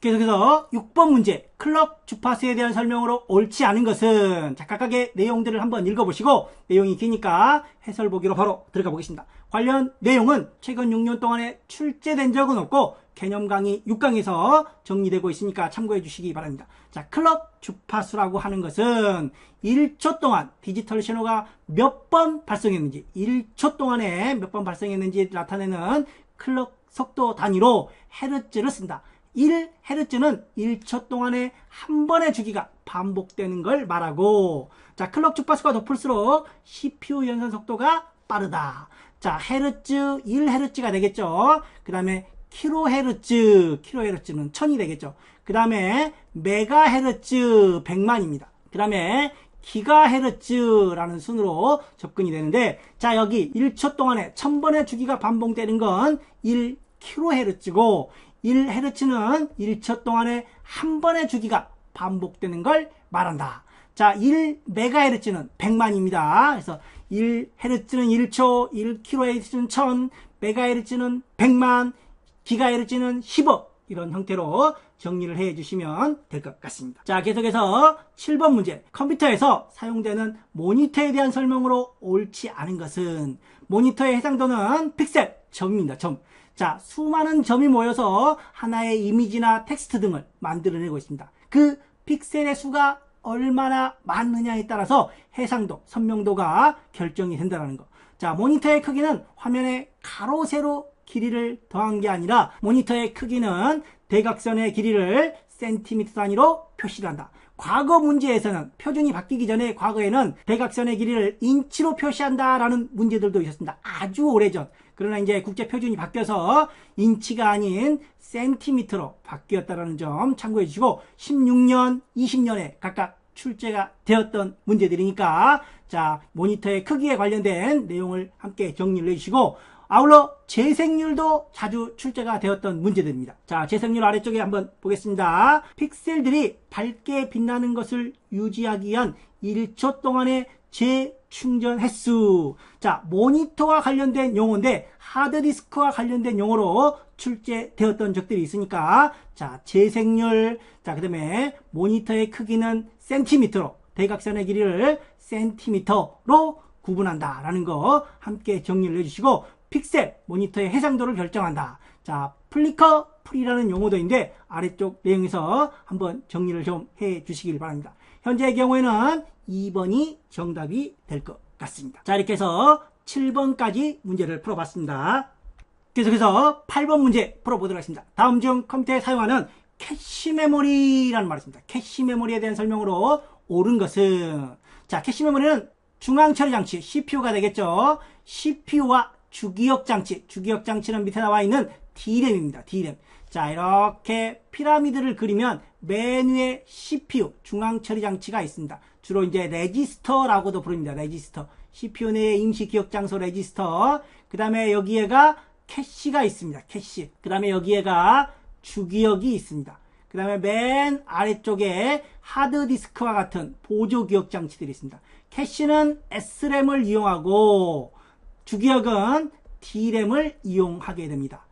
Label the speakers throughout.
Speaker 1: 계속해서 6번 문제 클럭 주파수에 대한 설명으로 옳지 않은 것은 자 각각의 내용들을 한번 읽어보시고 내용이 기니까 해설 보기로 바로 들어가 보겠습니다. 관련 내용은 최근 6년 동안에 출제된 적은 없고 개념 강의 6강에서 정리되고 있으니까 참고해 주시기 바랍니다. 자 클럭 주파수라고 하는 것은 1초 동안 디지털 신호가 몇 번 발생했는지 1초 동안에 몇 번 발생했는지 나타내는 클럭 속도 단위로 헤르츠를 쓴다. 1헤르츠는 1초 동안에 한 번의 주기가 반복되는 걸 말하고 자 클럭 주파수가 높을수록 CPU 연산 속도가 빠르다. 자 헤르츠 1헤르츠가 되겠죠. 그 다음에 킬로헤르츠 킬로헤르츠는 1000이 되겠죠. 그 다음에 메가헤르츠 100만입니다. 그 다음에 기가헤르츠라는 순으로 접근이 되는데 자 여기 1초 동안에 1000번의 주기가 반복되는 건 1kHz고 1Hz는 1초 동안에 한 번의 주기가 반복되는 걸 말한다. 자, 1MHz는 100만입니다. 그래서 1Hz는 1초, 1kHz는 1000, MHz는 100만, 기가헤르츠는 10억. 이런 형태로 정리를 해 주시면 될 것 같습니다. 자, 계속해서 7번 문제. 컴퓨터에서 사용되는 모니터에 대한 설명으로 옳지 않은 것은 모니터의 해상도는 픽셀, 점입니다. 점. 자, 수많은 점이 모여서 하나의 이미지나 텍스트 등을 만들어내고 있습니다. 그 픽셀의 수가 얼마나 많느냐에 따라서 해상도, 선명도가 결정이 된다는 거. 자, 모니터의 크기는 화면의 가로, 세로 길이를 더한 게 아니라 모니터의 크기는 대각선의 길이를 센티미터 단위로 표시를 한다. 과거 문제에서는 표준이 바뀌기 전에 과거에는 대각선의 길이를 인치로 표시한다라는 문제들도 있었습니다. 아주 오래전. 그러나 이제 국제 표준이 바뀌어서 인치가 아닌 센티미터로 바뀌었다는 점 참고해 주시고 16년, 20년에 각각 출제가 되었던 문제들이니까 자 모니터의 크기에 관련된 내용을 함께 정리를 해주시고 아울러 재생률도 자주 출제가 되었던 문제들입니다. 자, 재생률 아래쪽에 한번 보겠습니다. 픽셀들이 밝게 빛나는 것을 유지하기 위한 1초 동안의 재 충전 횟수. 자, 모니터와 관련된 용어인데 하드디스크와 관련된 용어로 출제되었던 적들이 있으니까 자, 재생률, 자, 그 다음에 모니터의 크기는 센티미터로 대각선의 길이를 센티미터로 구분한다라는 거 함께 정리를 해 주시고 픽셀 모니터의 해상도를 결정한다. 자, 플리커 프리라는 용어도 있는데 아래쪽 내용에서 한번 정리를 좀 해 주시길 바랍니다. 현재의 경우에는 2번이 정답이 될 것 같습니다. 자, 이렇게 해서 7번까지 문제를 풀어봤습니다. 계속해서 8번 문제 풀어보도록 하겠습니다. 다음 중 컴퓨터에 사용하는 캐시 메모리라는 말이 있습니다. 캐시 메모리에 대한 설명으로 옳은 것은 자, 캐시 메모리는 중앙 처리 장치 CPU가 되겠죠. CPU와 주기억 장치, 주기억 장치는 밑에 나와 있는 D램입니다. D램. 자, 이렇게 피라미드를 그리면 맨 위에 CPU, 중앙 처리 장치가 있습니다. 주로 이제 레지스터라고도 부릅니다. 레지스터. CPU 내에 임시 기억 장소 레지스터. 그 다음에 여기에가 캐시가 있습니다. 캐시. 그 다음에 여기에가 주기억이 있습니다. 그 다음에 맨 아래쪽에 하드디스크와 같은 보조 기억 장치들이 있습니다. 캐시는 SRAM을 이용하고 주기억은 D램을 이용하게 됩니다.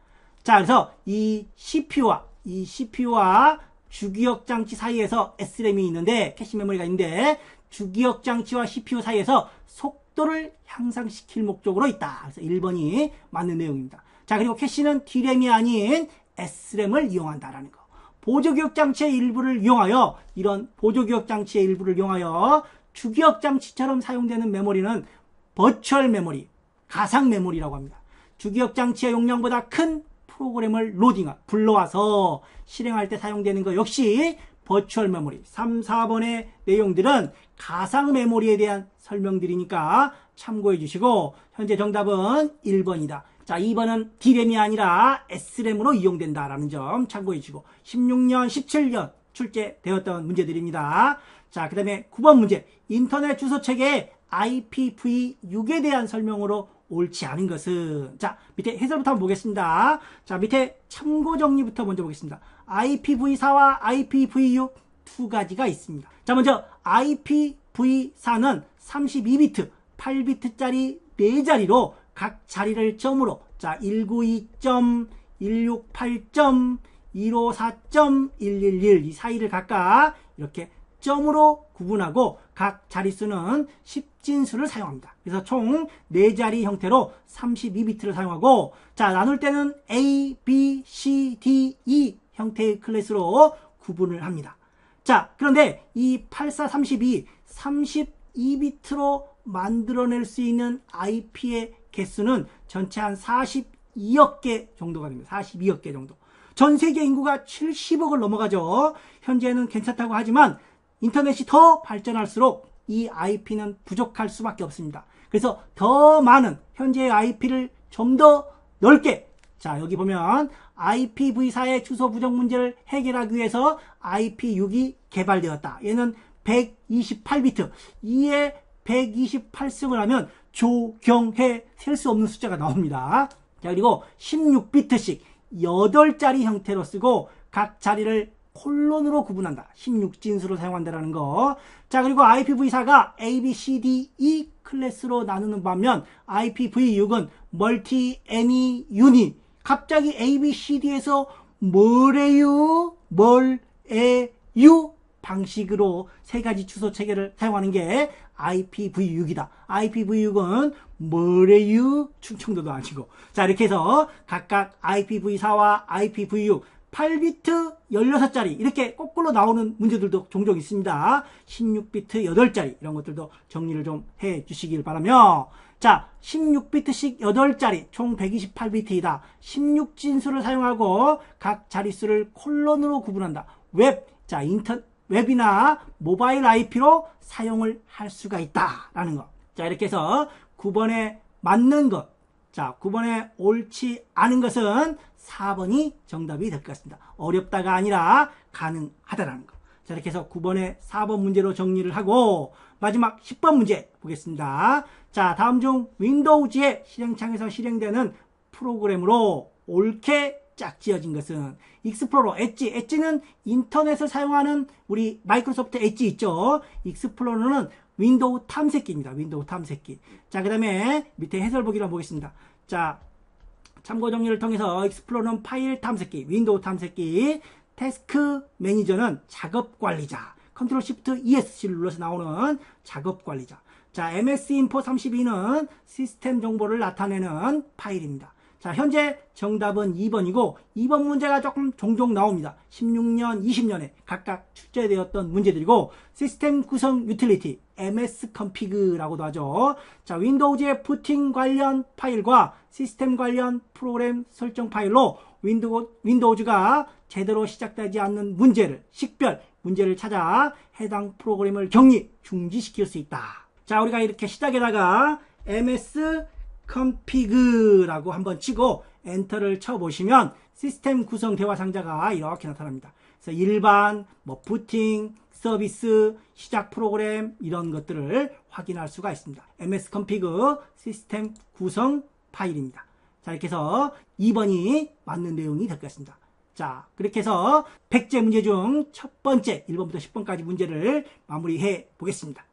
Speaker 1: 자, 그래서 이 CPU와 이 CPU와 주기억 장치 사이에서 SRAM이 있는데 캐시 메모리가 있는데 주기억 장치와 CPU 사이에서 속도를 향상시킬 목적으로 있다. 그래서 1번이 맞는 내용입니다. 자, 그리고 캐시는 D램이 아닌 SRAM을 이용한다라는 거. 보조기억 장치의 일부를 이용하여 이런 보조기억 장치의 일부를 이용하여 주기억 장치처럼 사용되는 메모리는 버추얼 메모리, 가상 메모리라고 합니다. 주기억 장치의 용량보다 큰 프로그램을 로딩, 불러와서 실행할 때 사용되는 것 역시 버추얼 메모리. 3, 4번의 내용들은 가상 메모리에 대한 설명들이니까 참고해 주시고 현재 정답은 1번이다. 자, 2번은 D램이 아니라 S램으로 이용된다라는 점 참고해 주시고 16년, 17년 출제되었던 문제들입니다. 자, 그 다음에 9번 문제. 인터넷 주소 체계의 IPv6에 대한 설명으로 옳지 않은 것은 자 밑에 해설부터 한번 보겠습니다. 자 밑에 참고 정리부터 먼저 보겠습니다. IPv4와 IPv6 두 가지가 있습니다. 자 먼저 IPv4는 32비트 8비트짜리 4자리로 각 자리를 점으로 자 192.168. 154.111이 사이를 각각 이렇게 점으로 구분하고 각 자릿수는 10진수를 사용합니다. 그래서 총 4자리 형태로 32비트를 사용하고 자 나눌 때는 A, B, C, D, E 형태의 클래스로 구분을 합니다. 자 그런데 이 8432, 32비트로 만들어낼 수 있는 IP의 개수는 전체 한 42억 개 정도가 됩니다. 42억 개 정도. 전 세계 인구가 70억을 넘어가죠. 현재는 괜찮다고 하지만 인터넷이 더 발전할수록 이 IP는 부족할 수밖에 없습니다. 그래서 더 많은 현재의 IP를 좀 더 넓게 자 여기 보면 IPv4의 주소 부정 문제를 해결하기 위해서 IP6이 개발되었다. 얘는 128비트. 이에 128승을 하면 조경해 셀 수 없는 숫자가 나옵니다. 자, 그리고 16비트씩 8자리 형태로 쓰고 각 자리를 콜론으로 구분한다. 16진수로 사용한다라는 거. 자, 그리고 IPv4가 A, B, C, D, E 클래스로 나누는 반면 IPv6은 멀티, 애니, 유니. 갑자기 A, B, C, D에서 뭐래요? 뭘, 에, 유 방식으로 세 가지 주소 체계를 사용하는 게 IPv6이다. IPv6은 뭐래요? 충청도도 아니고. 자, 이렇게 해서 각각 IPv4와 IPv6 8비트 16자리 이렇게 거꾸로 나오는 문제들도 종종 있습니다. 16비트 8자리 이런 것들도 정리를 좀 해 주시길 바라며 자 16비트씩 8자리 총 128비트이다. 16진수를 사용하고 각 자릿수를 콜론으로 구분한다. 웹, 자 인터 웹이나 모바일 IP로 사용을 할 수가 있다라는 거. 자 이렇게 해서 9번에 맞는 것 자, 9번에 옳지 않은 것은 4번이 정답이 될 것 같습니다. 어렵다가 아니라 가능하다라는 거. 자, 이렇게 해서 9번에 4번 문제로 정리를 하고 마지막 10번 문제 보겠습니다. 자, 다음 중 윈도우즈의 실행창에서 실행되는 프로그램으로 옳게 짝지어진 것은 익스플로러 엣지. 엣지는 인터넷을 사용하는 우리 마이크로소프트 엣지 있죠? 익스플로러는 윈도우 탐색기입니다. 윈도우 탐색기. 자그 다음에 밑에 해설 보기로 한번 보겠습니다. 자 참고 정리를 통해서 익스플로러는 파일 탐색기 윈도우 탐색기 태스크 매니저는 작업 관리자 컨트롤 시프트 ESC를 눌러서 나오는 작업 관리자. 자 MS 인포 32는 시스템 정보를 나타내는 파일입니다 자, 현재 정답은 2번이고 2번 문제가 조금 종종 나옵니다. 16년, 20년에 각각 출제되었던 문제들이고 시스템 구성 유틸리티 MS config라고도 하죠. 자, 윈도우즈의 부팅 관련 파일과 시스템 관련 프로그램 설정 파일로 윈도우, 윈도우즈가 제대로 시작되지 않는 문제를 식별 문제를 찾아 해당 프로그램을 격리 중지시킬 수 있다. 자, 우리가 이렇게 시작에다가 ms config라고 한번 치고 엔터를 쳐보시면 시스템 구성 대화 상자가 이렇게 나타납니다. 그래서 일반, 뭐 부팅, 서비스, 시작 프로그램 이런 것들을 확인할 수가 있습니다. ms config 시스템 구성 파일입니다. 자 이렇게 해서 2번이 맞는 내용이 될 것 같습니다. 자 그렇게 해서 100제 문제 중 첫 번째 1번부터 10번까지 문제를 마무리해 보겠습니다.